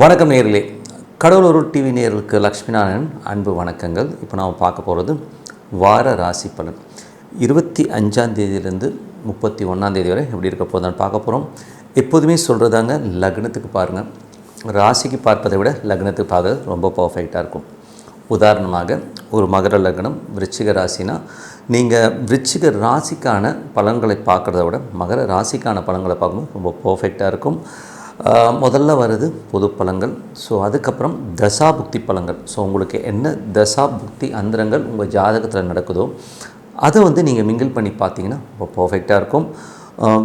வணக்கம் நேர்களே கடவுளூர் டிவி நேர்களுக்கு லக்ஷ்மி நாராயணன் அன்பு வணக்கங்கள். இப்போ நாம் பார்க்க போகிறது வார ராசி பலன். இருபத்தி அஞ்சாம் தேதியிலேருந்து முப்பத்தி ஒன்றாம் தேதி வரை எப்படி இருக்க போதுன்னு பார்க்க போகிறோம் எப்போதுமே சொல்கிறதாங்க லக்னத்துக்கு பாருங்கள் ராசிக்கு பார்ப்பதை விட லக்னத்துக்கு பார்க்கறது ரொம்ப பர்ஃபெக்டாக இருக்கும். உதாரணமாக ஒரு மகர லக்னம் விருச்சிக ராசினா நீங்கள் விருச்சிக ராசிக்கான பலன்களை பார்க்குறத விட மகர ராசிக்கான பலன்களை பார்க்கும்போது ரொம்ப பர்ஃபெக்டாக இருக்கும். முதல்ல வருது பொது பலன்கள் ஸோ அதுக்கப்புறம் தசா புக்தி பலன்கள் ஸோ உங்களுக்கு என்ன தசா புக்தி அந்தரங்கள் உங்கள் ஜாதகத்தில் நடக்குதோ அதை வந்து நீங்கள் மிங்கிள் பண்ணி பார்த்தீங்கன்னா ரொம்ப பர்ஃபெக்டாக இருக்கும்.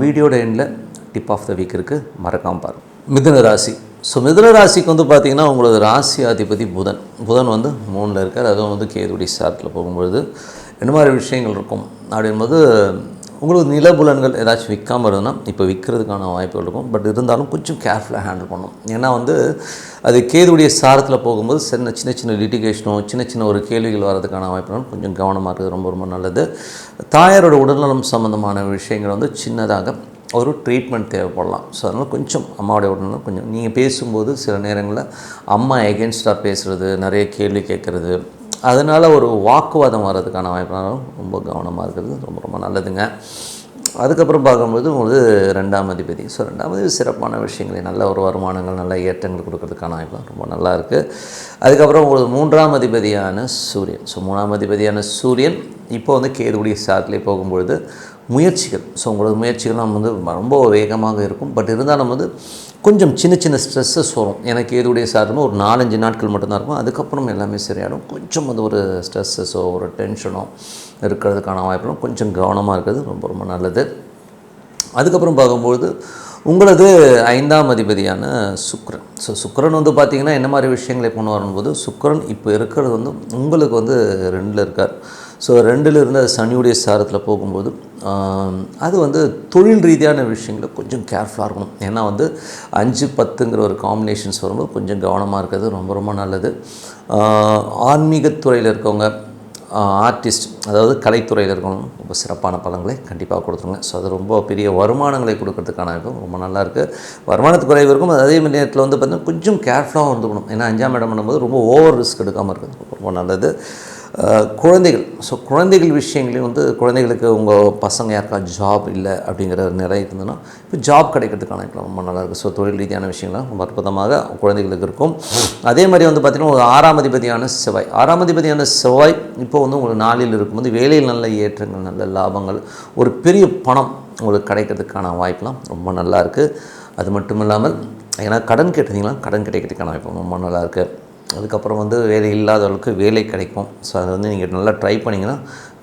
வீடியோட எண்டில் டிப் ஆஃப் த வீக் இருக்குது மறக்காமல் பாருங்கள் மிதுன ராசி. ஸோ மிதுன ராசிக்கு வந்து பார்த்திங்கன்னா உங்களது ராசி அதிபதி புதன். புதன் வந்து மூணில் இருக்கார். அதுவும் வந்து கேதுடி சாரத்தில் போகும்பொழுது என்ன மாதிரி விஷயங்கள் இருக்கும்? அப்படின்போது உங்களுக்கு நிலபுலன்கள் ஏதாச்சும் விற்காமல் இருந்ததுன்னா இப்போ விற்கிறதுக்கான வாய்ப்புகள் இருக்கும். பட் இருந்தாலும் கொஞ்சம் கேர்ஃபுல்லாக ஹேண்டில் பண்ணணும். ஏன்னா வந்து அது கேதுடைய சாரத்தில் போகும்போது சின்ன சின்ன சின்ன லிட்டிகேஷனோ சின்ன சின்ன ஒரு கேள்விகள் வர்றதுக்கான வாய்ப்புகள் கொஞ்சம் கவனமாக இருக்குது ரொம்ப ரொம்ப நல்லது. தாயாரோட உடல்நலம் சம்மந்தமான விஷயங்கள் வந்து சின்னதாக ஒரு ட்ரீட்மெண்ட் தேவைப்படலாம். ஸோ அதனால் கொஞ்சம் அம்மாவுடைய உடல்நலம் கொஞ்சம் நீங்கள் பேசும்போது சில நேரங்களில் அம்மா எகென்ஸ்டாக பேசுகிறது நிறைய கேள்வி கேட்குறது அதனால் ஒரு வாக்குவாதம் வர்றதுக்கான வாய்ப்புனாலும் ரொம்ப கவனமாக இருக்கிறது. ரொம்ப ரொம்ப நல்லதுங்க. அதுக்கப்புறம் பார்க்கும்போது உங்களுக்கு ரெண்டாம் அதிபதி. ஸோ ரெண்டாம் அதிபதி சிறப்பான விஷயங்களை நல்ல ஒரு வருமானங்கள் நல்ல ஏற்றங்கள் கொடுக்கறதுக்கான வாய்ப்பு ரொம்ப நல்லா இருக்குது அதுக்கப்புறம் உங்களுக்கு மூன்றாம் அதிபதியான சூரியன். ஸோ மூணாம் அதிபதியான சூரியன் இப்போ வந்து கேதுடைய சாத்திலே போகும்பொழுது முயற்சிகள். ஸோ உங்களோட முயற்சிகள்லாம் வந்து ரொம்ப வேகமாக இருக்கும். பட் இருந்தாலும் வந்து கொஞ்சம் சின்ன சின்ன ஸ்ட்ரெஸ்ஸஸ் வரும். எனக்கு எதுவுடைய சாதனமோ ஒரு நாலஞ்சு நாட்கள் மட்டும்தான் இருக்கும். அதுக்கப்புறம் எல்லாமே சரியாயிடும். கொஞ்சம் அது ஒரு ஸ்ட்ரெஸ்ஸஸோ ஒரு டென்ஷனோ இருக்கிறதுக்கான வாய்ப்புகளும் கொஞ்சம் கவனமாக இருக்கிறது ரொம்ப ரொம்ப நல்லது. அதுக்கப்புறம் பார்க்கும்பொழுது உங்களது ஐந்தாம் அதிபதியான சுக்ரன் ஸோ சுக்கிரன் வந்து பார்த்திங்கன்னா என்ன மாதிரி விஷயங்களை கொண்டு வரும்போது சுக்ரன் இப்போ இருக்கிறது வந்து உங்களுக்கு வந்து ரெண்டில் இருக்கார். ஸோ ரெண்டில் அது சனியுடைய சாரத்தில் போகும்போது அது வந்து தொழில் ரீதியான விஷயங்களை கொஞ்சம் கேர்ஃபுல்லாக இருக்கணும். ஏன்னா வந்து அஞ்சு பத்துங்கிற ஒரு காம்பினேஷன்ஸ் வரும்போது கொஞ்சம் கவனமாக இருக்கிறது ரொம்ப ரொம்ப நல்லது. ஆன்மீகத்துறையில் இருக்கவங்க ஆர்டிஸ்ட் அதாவது கலைத்துறையில் இருக்கவங்க ரொம்ப சிறப்பான பலன்களை கண்டிப்பாக கொடுத்துருங்க. ஸோ அது ரொம்ப பெரிய வருமானங்களை கொடுக்கறதுக்கான இருக்கும். ரொம்ப நல்லாயிருக்கு வருமானத்து குறைவு இருக்கும். அதே மாதிரி நேரத்தில் வந்து பார்த்திங்கன்னா கொஞ்சம் கேர்ஃபுல்லாக இருந்துக்கணும். ஏன்னா அஞ்சாம் இடம் பண்ணும்போது ரொம்ப ஓவர் ரிஸ்க் எடுக்காமல் இருக்குது ரொம்ப நல்லது. குழந்தைகள் ஸோ குழந்தைகள் விஷயங்களையும் வந்து குழந்தைகளுக்கு உங்கள் பசங்க யாருக்கா ஜாப் இல்லை அப்படிங்கிற நிறைய இருந்ததுன்னா இப்போ ஜாப் கிடைக்கிறதுக்கான ரொம்ப நல்லாயிருக்கும் ஸோ தொழில் ரீதியான விஷயங்கள்லாம் ரொம்ப அற்புதமாக குழந்தைகளுக்கு இருக்கும். அதே மாதிரி வந்து பார்த்திங்கன்னா ஒரு ஆறாம் அதிபதியான செவ்வாய். ஆறாம் அதிபதியான செவ்வாய் இப்போ வந்து உங்களுக்கு நாளில் இருக்கும்போது வேலையில் நல்ல ஏற்றங்கள் நல்ல லாபங்கள் ஒரு பெரிய பணம் உங்களுக்கு கிடைக்கிறதுக்கான வாய்ப்புலாம் ரொம்ப நல்லா இருக்குது அது மட்டும் இல்லாமல் ஏன்னா கடன் கேட்டிருந்தீங்கன்னா கடன் கிடைக்கிறதுக்கான வாய்ப்பு ரொம்ப நல்லா இருக்குது அதுக்கப்புறம் வந்து வேலை இல்லாதவர்களுக்கு வேலை கிடைக்கும். ஸோ அதை வந்து நீங்கள் நல்லா ட்ரை பண்ணிங்கன்னா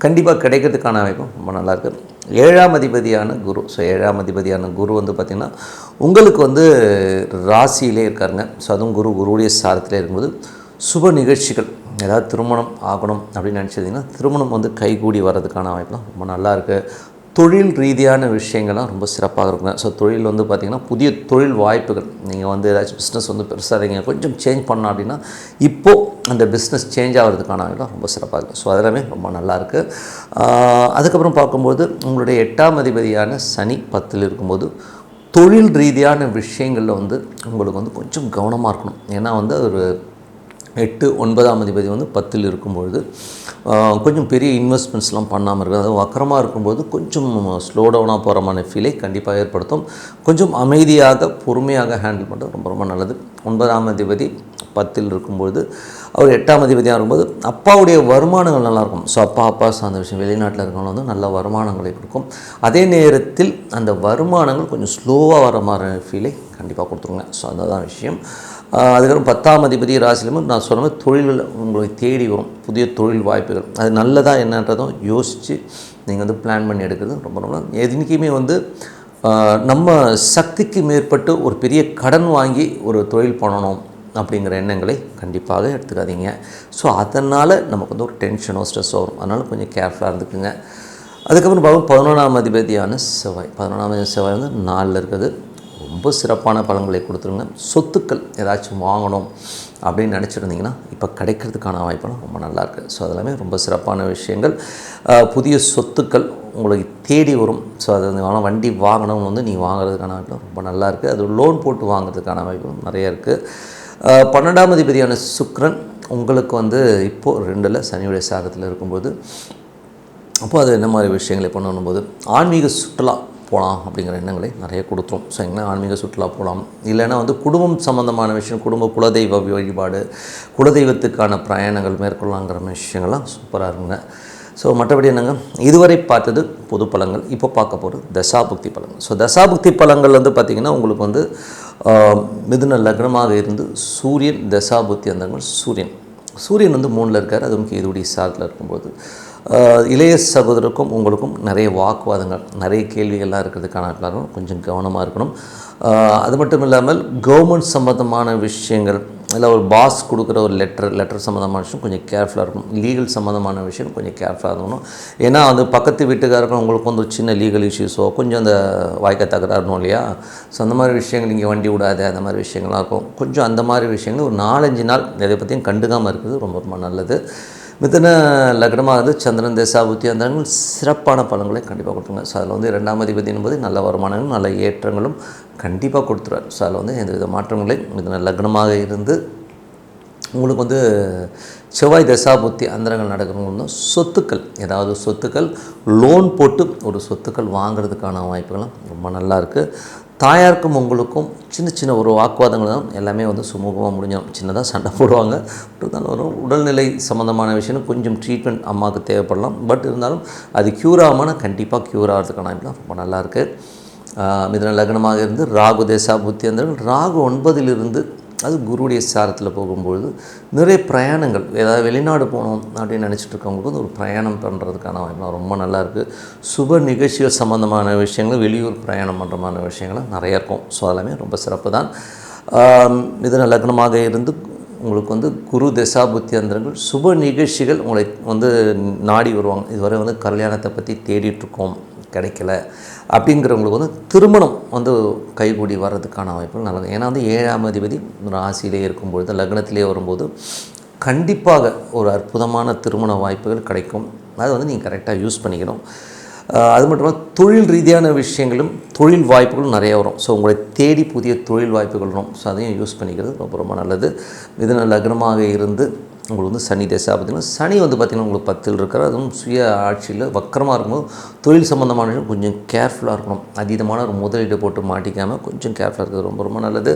கண்டிப்பாக கிடைக்கிறதுக்கான அமைப்பும் ரொம்ப நல்லா இருக்குது ஏழாம் அதிபதியான குரு. ஸோ ஏழாம் அதிபதியான குரு வந்து பார்த்திங்கன்னா உங்களுக்கு வந்து ராசியிலே இருக்காருங்க. ஸோ அதுவும் குரு குருவுடைய சாரத்திலே இருக்கும்போது சுப நிகழ்ச்சிகள் ஏதாவது திருமணம் ஆகணும் அப்படின்னு நினச்சிருந்தீங்கன்னா திருமணம் வந்து கைகூடி வர்றதுக்கான வாய்ப்புலாம் ரொம்ப நல்லா இருக்குது தொழில் ரீதியான விஷயங்கள்லாம் ரொம்ப சிறப்பாக இருக்குங்க ஸோ தொழில் வந்து பார்த்திங்கன்னா புதிய தொழில் வாய்ப்புகள். நீங்கள் வந்து ஏதாச்சும் பிஸ்னஸ் வந்து பெருசாக இருக்கீங்க கொஞ்சம் சேஞ்ச் பண்ணோம் அப்படின்னா இப்போது அந்த பிஸ்னஸ் சேஞ்ச் ஆகிறதுக்கான ரொம்ப சிறப்பாக இருக்குது ஸோ அதெல்லாமே ரொம்ப நல்லாயிருக்கு அதுக்கப்புறம் பார்க்கும்போது உங்களுடைய எட்டாம் அதிபதியான சனி பத்தில் இருக்கும்போது தொழில் ரீதியான விஷயங்களில் வந்து உங்களுக்கு வந்து கொஞ்சம் கவனமாக இருக்கணும். ஏன்னா வந்து ஒரு எட்டு ஒன்பதாம் அதிபதி வந்து பத்தில் இருக்கும்பொழுது கொஞ்சம் பெரிய இன்வெஸ்ட்மெண்ட்ஸ்லாம் பண்ணாமல் இருக்குது. அதாவது வக்கரமாக இருக்கும்போது கொஞ்சம் ஸ்லோ டவுனாக போகிறமான ஃபீலை கண்டிப்பாக ஏற்படுத்தும். கொஞ்சம் அமைதியாக பொறுமையாக ஹேண்டில் பண்ணுறது ரொம்ப ரொம்ப நல்லது. ஒன்பதாம் அதிபதி பத்தில் இருக்கும்பொழுது அவர் எட்டாம் அதிபதியாக இருக்கும்போது அப்பாவுடைய வருமானங்கள் நல்லாயிருக்கும். ஸோ அப்பா அப்பா சார்ந்த விஷயம் வெளிநாட்டில் இருக்கவங்க வந்து நல்ல வருமானங்களை கொடுக்கும். அதே நேரத்தில் அந்த வருமானங்கள் கொஞ்சம் ஸ்லோவாக வர மாதிரி ஃபீலை கண்டிப்பாக கொடுத்துருங்க. ஸோ அதுதான் விஷயம். அதுக்கப்புறம் பத்தாம் அதிபதி ராசியிலும் நான் சொன்ன தொழில்கள் உங்களை தேடி வரும். புதிய தொழில் வாய்ப்புகள். அது நல்லதாக என்னன்றதும் யோசித்து நீங்கள் வந்து பிளான் பண்ணி எடுக்கிறது ரொம்ப ரொம்ப எதுக்குமே வந்து நம்ம சக்திக்கு மேற்பட்டு ஒரு பெரிய கடன் வாங்கி ஒரு தொழில் பண்ணணும் அப்படிங்கிற எண்ணங்களை கண்டிப்பாக எடுத்துக்காதீங்க. ஸோ அதனால் நமக்கு வந்து ஒரு டென்ஷனோ ஸ்ட்ரெஸ்ஸோ வரும். அதனால் கொஞ்சம் கேர்ஃபுல்லாக இருந்துக்குங்க. அதுக்கப்புறம் பார்க்கும் பதினொன்றாம் அதிபதியான செவ்வாய். பதினொன்றாம் செவ்வாய் வந்து நாலில் இருக்குது. ரொம்ப சிறப்பான பலன்களை கொடுத்துருங்க. சொத்துக்கள் ஏதாச்சும் வாங்கணும் அப்படின்னு நினச்சிருந்தீங்கன்னா இப்போ கிடைக்கிறதுக்கான வாய்ப்பெல்லாம் ரொம்ப நல்லாயிருக்கு ஸோ அதெல்லாமே ரொம்ப சிறப்பான விஷயங்கள். புதிய சொத்துக்கள் உங்களுக்கு தேடி வரும். ஸோ அது வந்து வண்டி வாங்கணும் வந்து நீங்கள் வாங்குறதுக்கான வாய்ப்பு ரொம்ப நல்லா இருக்குது அது லோன் போட்டு வாங்குறதுக்கான வாய்ப்பு நிறைய இருக்குது பன்னெண்டாம் அதிபதியான சுக்ரன் உங்களுக்கு வந்து இப்போது ரெண்டில் சனியுடைய சாரத்தில் இருக்கும்போது அப்போது அது என்ன மாதிரி விஷயங்களை பண்ணணும் போது ஆன்மீக சுற்றுலா போகலாம் அப்படிங்கிற எண்ணங்களை நிறைய கொடுத்துரும் ஸோ எங்கன்னா ஆன்மீக சுற்றுலா போகலாம்? இல்லைன்னா வந்து குடும்பம் சம்மந்தமான விஷயம் குடும்ப குலதெய்வ வழிபாடு குலதெய்வத்துக்கான பிரயாணங்கள் மேற்கொள்ளலாங்கிற விஷயங்கள்லாம் சூப்பராக இருக்குங்க. ஸோ மற்றபடி என்னங்க? இதுவரை பார்த்தது பொது பலங்கள் இப்போ பார்க்க போகிறது தசாபுக்தி பலங்கள். ஸோ தசாபுக்தி பலங்கள் வந்து பார்த்திங்கன்னா உங்களுக்கு வந்து மிதுன லக்னமாக இருந்து சூரியன் தசாபுக்தி அந்தங்கள் சூரியன். சூரியன் வந்து மூணில் இருக்கார் அதுவும் கேதுடைய சாரத்தில் இருக்கும்போது. இளைய சகோதரருக்கும் உங்களுக்கும் நிறைய வாக்குவாதங்கள் நிறைய கேள்விகள்லாம் இருக்கிறதுக்கான கொஞ்சம் கவனமாக இருக்கணும். அது மட்டும் இல்லாமல் கவர்மெண்ட் சம்மந்தமான விஷயங்கள் இல்லை ஒரு பாஸ் கொடுக்குற ஒரு லெட்டர் லெட்டர் சம்மந்தமான விஷயம் கொஞ்சம் கேர்ஃபுல்லாக இருக்கணும். லீகல் சம்மந்தமான விஷயம் கொஞ்சம் கேர்ஃபுல்லாக இருக்கணும். ஏன்னா அது பக்கத்து வீட்டுக்காரர்கள் உங்களுக்கு வந்து சின்ன லீகல் இஷ்யூஸோ கொஞ்சம் அந்த வாய்க்க தகராறுணும் இல்லையா? ஸோ அந்த மாதிரி விஷயங்கள் இங்கே வண்டி விடாது அந்த மாதிரி விஷயங்கள்லாம் இருக்கும். கொஞ்சம் அந்த மாதிரி விஷயங்கள் ஒரு நாலஞ்சு நாள் எதை பற்றியும் கண்டுக்காமல் இருக்கிறது ரொம்ப ரொம்ப நல்லது. மிதன லக்னமாக இருந்து சந்திரன் தேசாபுத்தி அந்த சிறப்பான பலன்களை கண்டிப்பாக கொடுத்துருங்க. ஸோ அதில் வந்து ரெண்டாம் அதிபதி என்பது நல்ல வருமானங்களும் நல்ல ஏற்றங்களும் கண்டிப்பாக கொடுத்துருவார். ஸோ அதில் வந்து எந்தவித மாற்றங்களையும் மிதன லக்னமாக இருந்து உங்களுக்கு வந்து செவ்வாய் தசாபுத்தி அந்தரங்கள் நடக்கிறவங்க சொத்துக்கள் ஏதாவது சொத்துக்கள் லோன் போட்டு ஒரு சொத்துக்கள் வாங்குறதுக்கான வாய்ப்புகளும் ரொம்ப நல்லா இருக்குது தாயாருக்கும் உங்களுக்கும் சின்ன சின்ன ஒரு வாக்குவாதங்கள் தான் எல்லாமே வந்து சுமூகமாக முடிஞ்சிடும் சின்னதாக சண்டை போடுவாங்க. இருந்தாலும் ஒரு உடல்நிலை சம்மந்தமான விஷயம் கொஞ்சம் ட்ரீட்மெண்ட் அம்மாவுக்கு தேவைப்படலாம். பட் இருந்தாலும் அது க்யூர் ஆகாமல் கண்டிப்பாக க்யூர் ஆகிறதுக்கான வாய்ப்புலாம் ரொம்ப நல்லா இருக்குது மிதன லக்னமாக இருந்து ராகு தேசா புத்தி அந்த ராகு ஒன்பதிலிருந்து அது குருவுடைய சாரத்தில் போகும்பொழுது நிறைய பிரயாணங்கள் ஏதாவது வெளிநாடு போகணும் அப்படின்னு நினச்சிட்டு இருக்கவங்களுக்கு வந்து ஒரு பிரயாணம் பண்ணுறதுக்கான வாய்ப்பு ரொம்ப நல்லாயிருக்கு சுப நிகழ்ச்சிகள் சம்மந்தமான விஷயங்கள் வெளியூர் பிரயாணம் பண்ணுறமான விஷயங்கள்லாம் நிறையா இருக்கும். ஸோ அதெல்லாமே ரொம்ப சிறப்பு தான். ஆம், லக்னமாக இருந்து உங்களுக்கு வந்து குரு தசாபுத்தியந்திரங்கள் சுப நிகழ்ச்சிகள் உங்களை வந்து நாடி வருவாங்க. இதுவரை வந்து கல்யாணத்தை பற்றி தேடிட்டுருக்கோம் கிடைக்கல. அப்படிங்கிறவங்களுக்கு வந்து திருமணம் வந்து கைகூடி வர்றதுக்கான வாய்ப்புகள் நல்லது. ஏன்னா வந்து ஏழாம் அதிபதி ராசியிலே இருக்கும்பொழுது லக்னத்திலே வரும்போது கண்டிப்பாக ஒரு அற்புதமான திருமண வாய்ப்புகள் கிடைக்கும். அது வந்து நீங்கள் கரெக்டாக யூஸ் பண்ணிக்கணும். அது மட்டும் இல்லாமல் தொழில் ரீதியான விஷயங்களும் தொழில் வாய்ப்புகளும் நிறைய வரும். ஸோ உங்களை தேடி புதிய தொழில் வாய்ப்புகள் வரும். ஸோ அதையும் யூஸ் பண்ணிக்கிறது ரொம்ப ரொம்ப நல்லது. மிதன லக்னமாக இருந்து உங்களுக்கு வந்து சனி தசை பார்த்திங்கன்னா சனி வந்து பார்த்திங்கன்னா உங்களுக்கு பத்தில் இருக்கிற அதுவும் சுய ஆட்சியில் வக்கரமாக இருக்கும்போது தொழில் சம்மந்தமான கொஞ்சம் கேர்ஃபுல்லாக இருக்கணும். அதீதமான ஒரு முதலீடு போட்டு மாட்டிக்காமல் கொஞ்சம் கேர்ஃபுல்லாக இருக்கிறது ரொம்ப ரொம்ப நல்லது.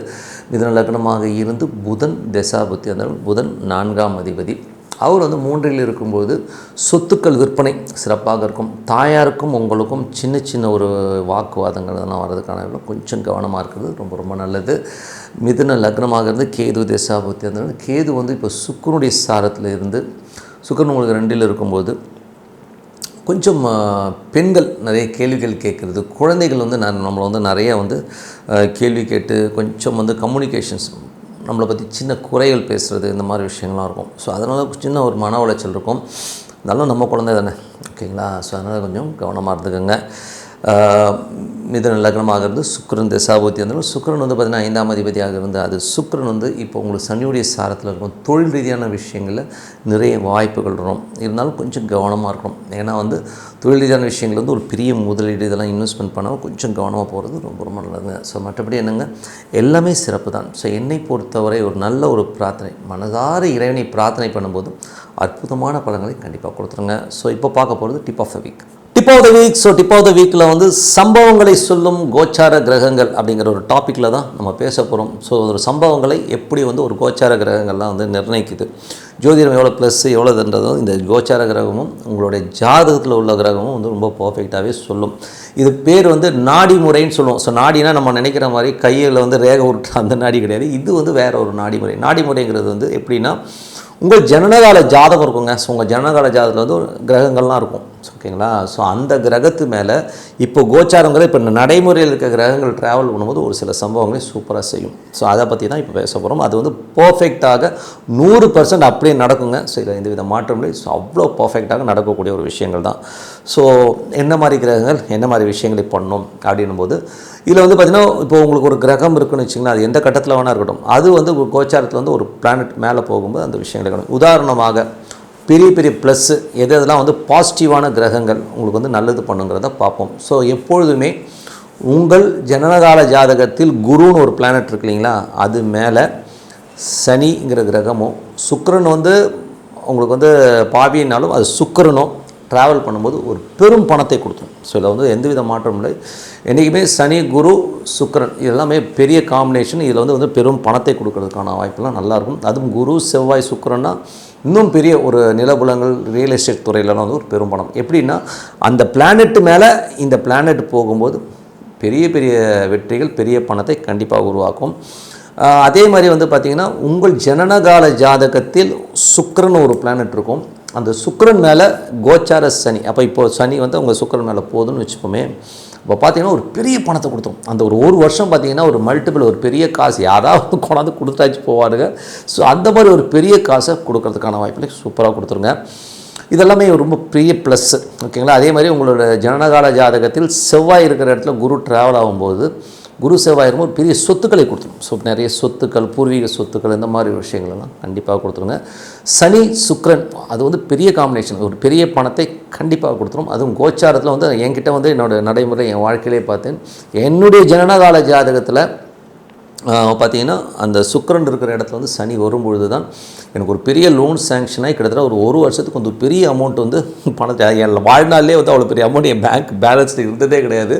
மிதன லக்னமாக இருந்து புதன் தசாபத்தி அந்த புதன் நான்காம் அதிபதி. அவர் வந்து மூன்றில் இருக்கும்போது சொத்துக்கள் விற்பனை சிறப்பாக இருக்கும். தாயாருக்கும் உங்களுக்கும் சின்ன சின்ன ஒரு வாக்குவாதங்கள் அதெல்லாம் வர்றதுக்கான கொஞ்சம் கவனமாக இருக்கிறது. ரொம்ப ரொம்ப நல்லது. மிதுன லக்னமாக இருந்து கேது தேசாபத்தி இருந்தது கேது வந்து இப்போ சுக்கரனுடைய சாரத்தில் இருந்து சுக்கரன் உங்களுக்கு ரெண்டில் இருக்கும்போது கொஞ்சம் பெண்கள் நிறைய கேள்விகள் கேட்குறது. குழந்தைகள் வந்து நான் நம்மளை வந்து நிறைய வந்து கேள்வி கேட்டு கொஞ்சம் வந்து கம்யூனிகேஷன்ஸ் நம்மளை பற்றி சின்ன குறைகள் பேசுகிறது இந்த மாதிரி விஷயங்கள்லாம் இருக்கும். ஸோ அதனால் சின்ன ஒரு மன உளைச்சல் இருக்கும். இருந்தாலும் நம்ம குழந்தை தானே. ஓகேங்களா ஸோ அதனால் கொஞ்சம் கவனமாக இருந்துக்கோங்க. மிதுன லக்னமாக இருந்து சுக்கிரன் தசாபூர்த்தி இருந்தாலும் சுக்கரன் வந்து பார்த்திங்கன்னா ஐந்தாம் அதிபதியாக இருந்து அது சுக்கரன் வந்து இப்போ உங்களுக்கு சனியுடைய சாரத்தில் இருக்கும். தொழில் ரீதியான விஷயங்களில் நிறைய வாய்ப்புகள் வரும். இருந்தாலும் கொஞ்சம் கவனமாக இருக்கணும். ஏன்னா வந்து தொழில் ரீதியான விஷயங்கள் வந்து ஒரு பெரிய முதலீடு இதெல்லாம் இன்வெஸ்ட்மெண்ட் பண்ணாமல் கொஞ்சம் கவனமாக போகிறது ரொம்ப ரொம்ப நல்லதுங்க. ஸோ மற்றபடி என்னங்க? எல்லாமே சிறப்பு தான். ஸோ என்னை பொறுத்தவரை ஒரு நல்ல ஒரு பிரார்த்தனை மனதார இறைவனை பிரார்த்தனை பண்ணும்போது அற்புதமான பலங்களை கண்டிப்பாக கொடுத்துருங்க. ஸோ இப்போ பார்க்க போகிறது tip of the week tip of the week so tip of the வீக்கில் வந்து சம்பவங்களை சொல்லும் கோச்சார கிரகங்கள் அப்படிங்கிற ஒரு டாப்பிக்கில் தான் நம்ம பேச போகிறோம் ஸோ ஒரு சம்பவங்களை எப்படி வந்து ஒரு கோச்சார கிரகங்கள்லாம் வந்து நிர்ணயிக்குது? ஜோதிடம் எவ்வளோ ப்ளஸ் எவ்வளோதுன்றதும் இந்த கோச்சார கிரகமும் உங்களுடைய ஜாதகத்தில் உள்ள கிரகமும் வந்து ரொம்ப பர்ஃபெக்டாகவே சொல்லும். இது பேர் வந்து நாடி முறைன்னு சொல்லுவோம். ஸோ நாடினா நம்ம நினைக்கிற மாதிரி கையில் வந்து ரேக உருட்டுற அந்த நாடி கிடையாது. இது வந்து வேறு ஒரு நாடி முறை. நாடி முறைங்கிறது வந்து எப்படின்னா உங்கள் ஜனனகால ஜாதகம் இருக்குங்க. ஸோ உங்கள் ஜனனகால ஜாதகத்தில் வந்து கிரகங்கள்லாம் இருக்கும். ஓகேங்களா ஸோ அந்த கிரகத்து மேலே இப்போ கோச்சாரங்கிறது இப்போ நடைமுறையில் இருக்க கிரகங்கள் ட்ராவல் பண்ணும்போது ஒரு சில சம்பவங்களை சூப்பராக செய்யும். ஸோ அதை பற்றி தான் இப்போ பேச போகிறோம் அது வந்து பர்ஃபெக்டாக நூறு பர்சன்ட் அப்படியே நடக்குங்க. ஸோ இதில் எந்த வித மாற்றம் ஸோ அவ்வளோ பர்ஃபெக்டாக நடக்கக்கூடிய ஒரு விஷயங்கள் தான். ஸோ என்ன மாதிரி கிரகங்கள் என்ன மாதிரி விஷயங்களை பண்ணும் அப்படின்னும் போது இதில் வந்து பார்த்திங்கன்னா இப்போ உங்களுக்கு ஒரு கிரகம் இருக்குன்னு வச்சிங்கன்னா அது எந்த கட்டத்தில் வேணா இருக்கட்டும் அது வந்து ஒரு கோச்சாரத்தில் வந்து ஒரு பிளானட் மேலே போகும்போது அந்த விஷயங்கள் கவனிக்கும். உதாரணமாக பெரிய பெரிய ப்ளஸ்ஸு எது எதெல்லாம் வந்து பாசிட்டிவான கிரகங்கள் உங்களுக்கு வந்து நல்லது பண்ணுங்கிறத பார்ப்போம் ஸோ எப்பொழுதுமே உங்கள் ஜனனகால ஜாதகத்தில் குருன்னு ஒரு பிளானட் இருக்கு இல்லைங்களா அது மேலே சனிங்கிற கிரகமும் சுக்கிரன் வந்து உங்களுக்கு வந்து பாவியினாலும் அது சுக்கரனும் ட்ராவல் பண்ணும்போது ஒரு பெரும் பணத்தை கொடுத்துரும் ஸோ இதில் வந்து எந்தவித மாற்றம் இல்லை. என்றைக்குமே சனி குரு சுக்கரன் இதெல்லாமே பெரிய காம்பினேஷன் இதில் வந்து வந்து பெரும் பணத்தை கொடுக்கறதுக்கான வாய்ப்பெல்லாம் நல்லாயிருக்கும் அதுவும் குரு செவ்வாய் சுக்கரன்னா இன்னும் பெரிய ஒரு நிலபுலங்கள் ரியல் எஸ்டேட் துறையிலலாம் வந்து ஒரு பெரும் பணம். எப்படின்னா அந்த பிளானெட்டு மேலே இந்த பிளானெட் போகும்போது பெரிய பெரிய வெற்றிகள் பெரிய பணத்தை கண்டிப்பாக உருவாக்கும். அதே மாதிரி வந்து பார்த்திங்கன்னா உங்கள் ஜனனகால ஜாதகத்தில் சுக்கரன் ஒரு பிளானட் இருக்கும். அந்த சுக்கரன் மேலே கோச்சார சனி. அப்போ இப்போது சனி வந்து உங்கள் சுக்கரன் மேலே போகுதுன்னு வச்சுப்போமே. இப்போ பார்த்தீங்கன்னா ஒரு பெரிய பணத்தை கொடுத்தோம். அந்த ஒரு ஒரு வருஷம் பார்த்தீங்கன்னா ஒரு மல்டிபிள் ஒரு பெரிய காசு யாராவது கொண்டாந்து கொடுத்தாச்சு போவாருங்க. ஸோ அந்த மாதிரி ஒரு பெரிய காசை கொடுக்கறதுக்கான வாய்ப்பில் சூப்பராக கொடுத்துருங்க. இதெல்லாமே ரொம்ப பெரிய ப்ளஸ்ஸு ஓகேங்களா அதே மாதிரி உங்களோட ஜனனகால ஜாதகத்தில் செவ்வாய் இருக்கிற இடத்துல குரு ட்ராவல் ஆகும்போது குரு செவ்வாய் இருக்கும்போது பெரிய சொத்துக்களை கொடுத்துரும். ஸோ நிறைய சொத்துக்கள் பூர்வீக சொத்துக்கள் இந்த மாதிரி விஷயங்கள் எல்லாம் கண்டிப்பாக கொடுத்துருங்க. சனி சுக்ரன் அது வந்து பெரிய காம்பினேஷன் ஒரு பெரிய பணத்தை கண்டிப்பாக கொடுத்துரும். அதுவும் கோச்சாரத்தில் வந்து என்கிட்ட வந்து என்னோட நடைமுறை என் வாழ்க்கையிலே பார்த்தேன். என்னுடைய ஜனனகால ஜாதகத்தில் பார்த்தீங்கன்னா அந்த சுக்கரன் இருக்கிற இடத்துல வந்து சனி வரும்பொழுது தான் எனக்கு ஒரு பெரிய லோன் சேங்ஷனாகி கிட்டத்தட்ட ஒரு ஒரு வருஷத்துக்கு வந்து பெரிய அமௌண்ட் வந்து பணத்தை என் வாழ்நாளிலே வந்து அவ்வளோ பெரிய அமௌண்ட் என் பேங்க் பேலன்ஸில் இருந்ததே கிடையாது.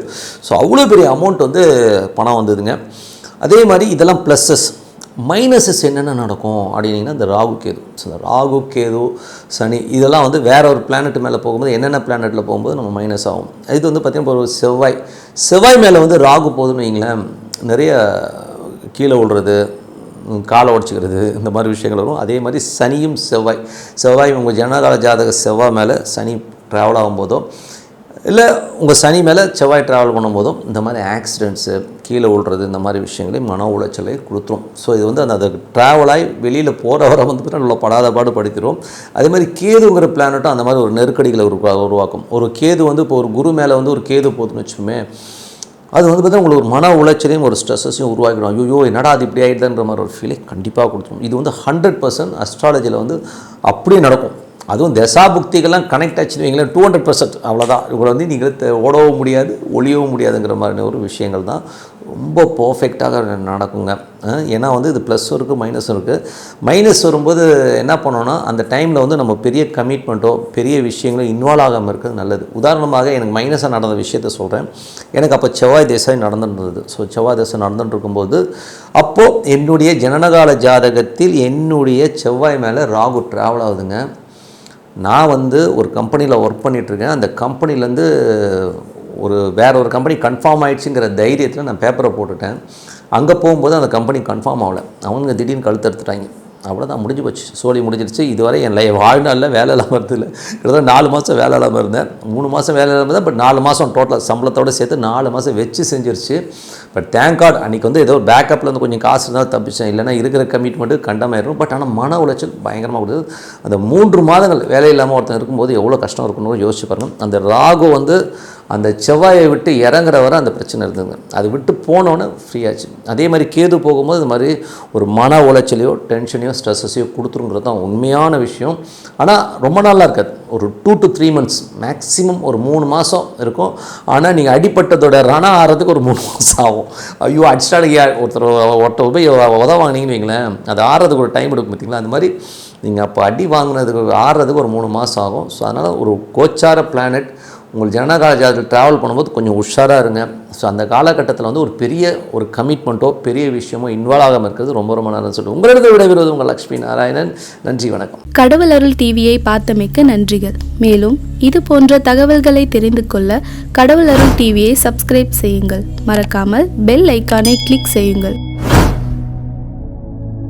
ஸோ அவ்வளோ பெரிய அமௌண்ட் வந்து பணம் வந்ததுங்க. அதே மாதிரி இதெல்லாம் ப்ளஸ்ஸஸ் மைனஸஸ் என்னென்ன நடக்கும் அப்படின்னீங்கன்னா இந்த ராகு கேது. ஸோ இந்த ராகு கேது சனி இதெல்லாம் வந்து வேற ஒரு பிளானெட் மேலே போகும்போது என்னென்ன பிளானெட்டில் போகும்போது நம்ம மைனஸ் ஆகும். இது வந்து பார்த்திங்கன்னா இப்போ ஒரு செவ்வாய். செவ்வாய் மேலே வந்து ராகு போகுதுன்னு வைங்களேன் நிறைய கீழே விழுறது காலை உடச்சிக்கிறது இந்த மாதிரி விஷயங்கள் வரும். அதே மாதிரி சனியும் செவ்வாய். செவ்வாய் உங்கள் ஜனகால ஜாதக செவ்வாய் மேலே சனி ட்ராவல் ஆகும்போதோ இல்லை உங்கள் சனி மேலே செவ்வாய் ட்ராவல் பண்ணும்போதும் இந்த மாதிரி ஆக்சிடெண்ட்ஸு கீழே விழுறது இந்த மாதிரி விஷயங்களையும் மன உளைச்சலை கொடுத்துரும். ஸோ இது வந்து அந்த அதுக்கு ட்ராவலாகி வெளியில் போகிறவரை வந்து பார்த்தீங்கன்னா நல்லா படாத பாடு படுத்திடும் அதே மாதிரி கேதுங்கிற பிளானட்டும் அந்த மாதிரி ஒரு நெருக்கடிகளை உருவா உருவாக்கும். ஒரு கேது வந்து இப்போ ஒரு குரு மேலே வந்து ஒரு கேது போதுன்னு வச்சுமே அது வந்து பார்த்தா உங்களுக்கு ஒரு மன உளைச்சலையும் ஒரு ஸ்ட்ரெஸ்ஸையும் உருவாக்கிடும். ஐயோ என்னடா அது இப்படி ஆகிடுதுன்ற மாதிரி ஒரு ஃபீலிங் கண்டிப்பாக கொடுத்துரும். இது வந்து ஹண்ட்ரட் பர்சன்ட் அஸ்ட்ராலஜியில் வந்து அப்படியே நடக்கும். அதுவும் தசாபுக்திகள்லாம் கனெக்ட் ஆச்சுன்னு வைங்களேன் டூ ஹண்ட்ரட் பர்சன்ட் அவ்வளோதான் இவங்களை வந்து நீங்கள் ஓடவும் முடியாது ஒளியவும் முடியாதுங்கிற மாதிரி ஒரு விஷயங்கள் தான் ரொம்ப பர்ஃபெக்டாக நடக்குங்க. ஏன்னா வந்து இது ப்ளஸ்ஸும் இருக்குது மைனஸும் இருக்குது மைனஸ் வரும்போது என்ன பண்ணோன்னா அந்த டைமில் வந்து நம்ம பெரிய கமிட்மெண்ட்டோ பெரிய விஷயங்களோ இன்வால்வ் ஆகாமல் இருக்கிறது நல்லது. உதாரணமாக எனக்கு மைனஸாக நடந்த விஷயத்த சொல்கிறேன் எனக்கு அப்போ செவ்வாய் தேசம் நடந்துட்டு இருந்தது ஸோ செவ்வாய் தேசம் நடந்துட்டு இருக்கும்போது அப்போது என்னுடைய ஜனனகால ஜாதகத்தில் என்னுடைய செவ்வாய் மேலே ராகு ட்ராவல் ஆகுதுங்க. நான் வந்து ஒரு கம்பெனியில் ஒர்க் பண்ணிகிட்ருக்கேன் அந்த கம்பெனிலேருந்து ஒரு வேற ஒரு கம்பெனி கன்ஃபார்ம் ஆயிடுச்சுங்கிற தைரியத்தில் நான் பேப்பரை போட்டுட்டேன். அங்கே போகும்போது அந்த கம்பெனி கன்ஃபார்ம் ஆகலை. அவனுங்க திடீர்னு கழுத்து எடுத்துட்டாங்க அவ்வளோதான் முடிஞ்சு போச்சு. சோழி முடிஞ்சிருச்சு. இதுவரை என் லை வாழ்நாளில் வேலை இல்லாமல் இருந்ததில்ல. கிட்டத்தட்ட நாலு மாதம் வேலை இல்லாமல் இருந்தேன். மூணு மாதம் வேலை இல்லாமல் இருந்தேன் பட் நாலு மாதம் டோட்டலாக சம்பளத்தோடு சேர்த்து நாலு மாதம் வச்சு செஞ்சிருச்சு. பட் தேங்க் காட் அன்றைக்கி வந்து ஏதோ பேக்கப்பில் வந்து கொஞ்சம் காசு இருந்தால் தப்பிச்சேன். இல்லைனா இருக்கிற கமிட்மெண்ட்டு கண்டமாயிரும். பட் ஆனால் மன உளைச்சல் பயங்கரமாக கொடுத்தது. அந்த மூன்று மாதங்கள் வேலை இல்லாமல் ஒருத்தன் இருக்கும்போது எவ்வளோ கஷ்டம் இருக்குன்னு யோசிச்சு பாருங்கள் அந்த ராகு வந்து அந்த செவ்வாயை விட்டு இறங்குற வரை அந்த பிரச்சனை இருந்ததுங்க. அது விட்டு போனோன்னே ஃப்ரீயாச்சு அதே மாதிரி கேது போகும்போது இது மாதிரி ஒரு மன உளைச்சலையோ டென்ஷனையோ ஸ்ட்ரெஸ்ஸையோ கொடுத்துருங்கிறது தான் உண்மையான விஷயம். ஆனால் ரொம்ப நாளாக இருக்காது. ஒரு two to three months maximum ஒரு மூணு மாதம் இருக்கும். ஆனால் நீங்கள் அடிப்பட்டதோட ரணம் ஆகிறதுக்கு ஒரு மூணு மாதம் ஆகும். ஐயோ அடிச்சிட்டாடியா ஒருத்தர் ஒருத்தர் போய் உத வாங்கினீங்கன்னு வைங்களேன். அது ஆறுறதுக்கு ஒரு டைம் எடுக்கும் பார்த்தீங்களா? அந்த மாதிரி நீங்கள் அப்போ அடி வாங்கினதுக்கு ஆறுறதுக்கு ஒரு மூணு மாதம் ஆகும். ஸோ அதனால் ஒரு கோச்சார பிளானட் உங்கள் ஜனகால ஜாதகத்தில் ட்ராவல் பண்ணும்போது கொஞ்சம் உஷாராக இருங்க. ஸோ அந்த காலகட்டத்தில் வந்து ஒரு பெரிய ஒரு கமிட்மெண்ட்டோ பெரிய விஷயமோ இன்வால்வ் ஆகாமல் இருக்கிறது ரொம்ப ரொம்ப நல்லதுன்னு சொல்லுவோம் உங்களிடத்தை விடைபெறுவது உங்கள் லக்ஷ்மி நாராயணன். நன்றி வணக்கம். கடவுள் அருள் டிவியை பார்த்தமைக்க நன்றிகள். மேலும் இது போன்ற தகவல்களை தெரிந்து கொள்ள கடவுள் அருள் டிவியை சப்ஸ்கிரைப் செய்யுங்கள். மறக்காமல் பெல் ஐக்கானை கிளிக் செய்யுங்கள்.